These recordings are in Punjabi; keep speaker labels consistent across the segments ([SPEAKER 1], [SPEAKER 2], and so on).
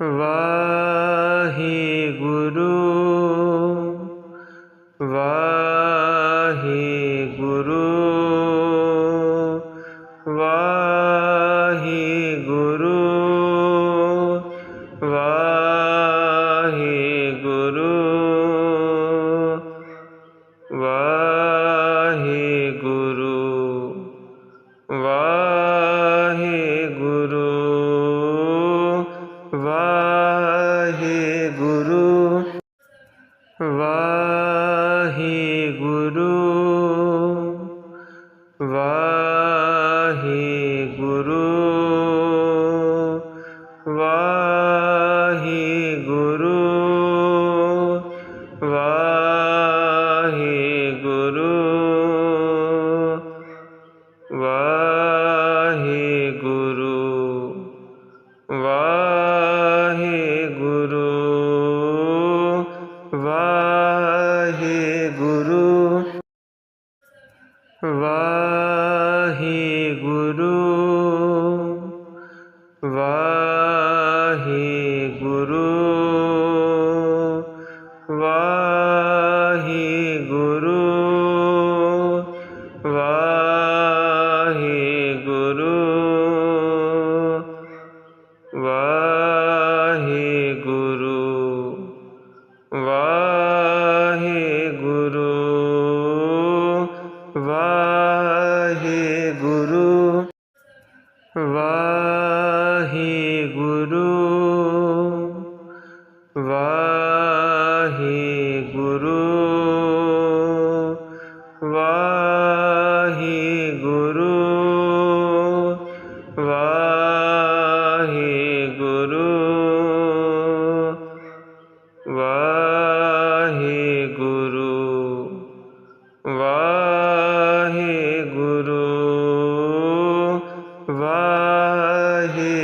[SPEAKER 1] va Guru Wahe. He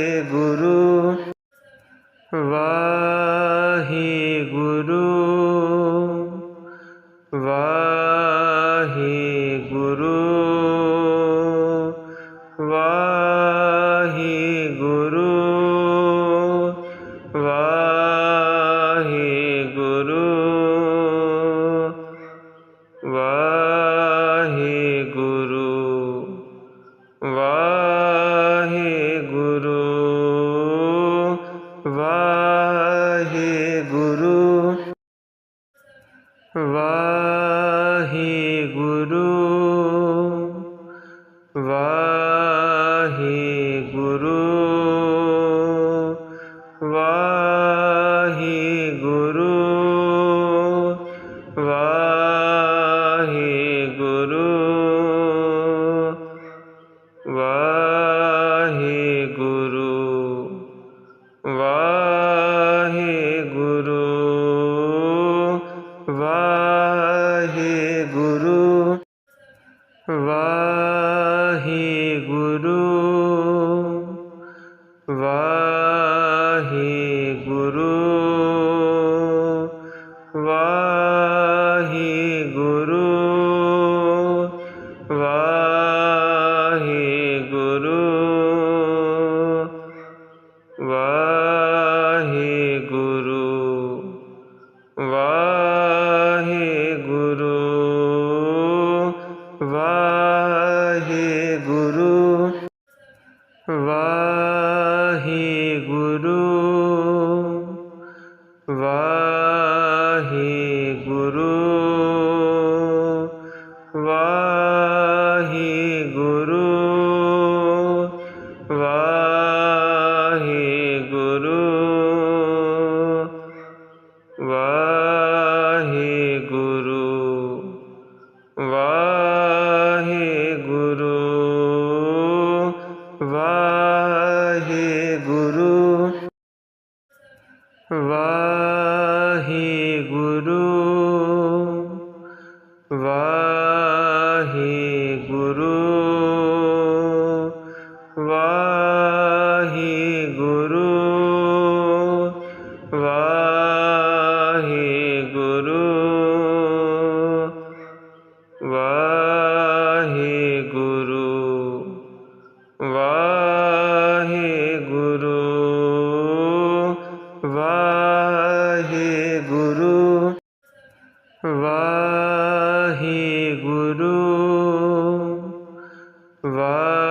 [SPEAKER 1] Uh...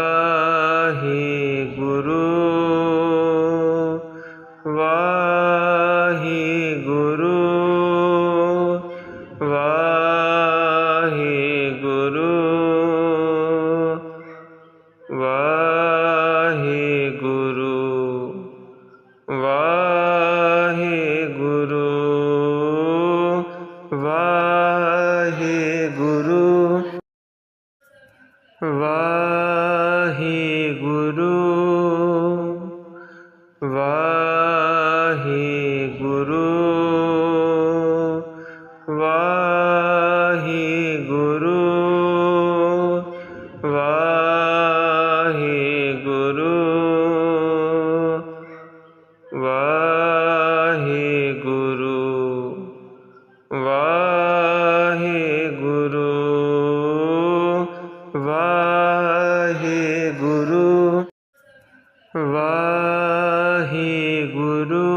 [SPEAKER 1] Guru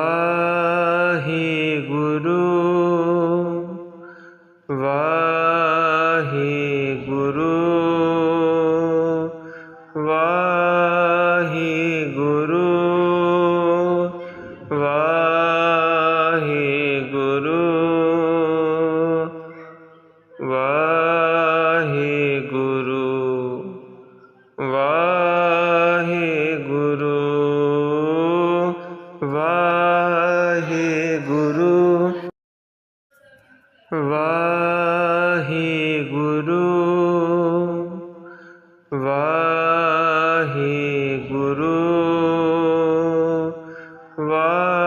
[SPEAKER 1] Bye. vai.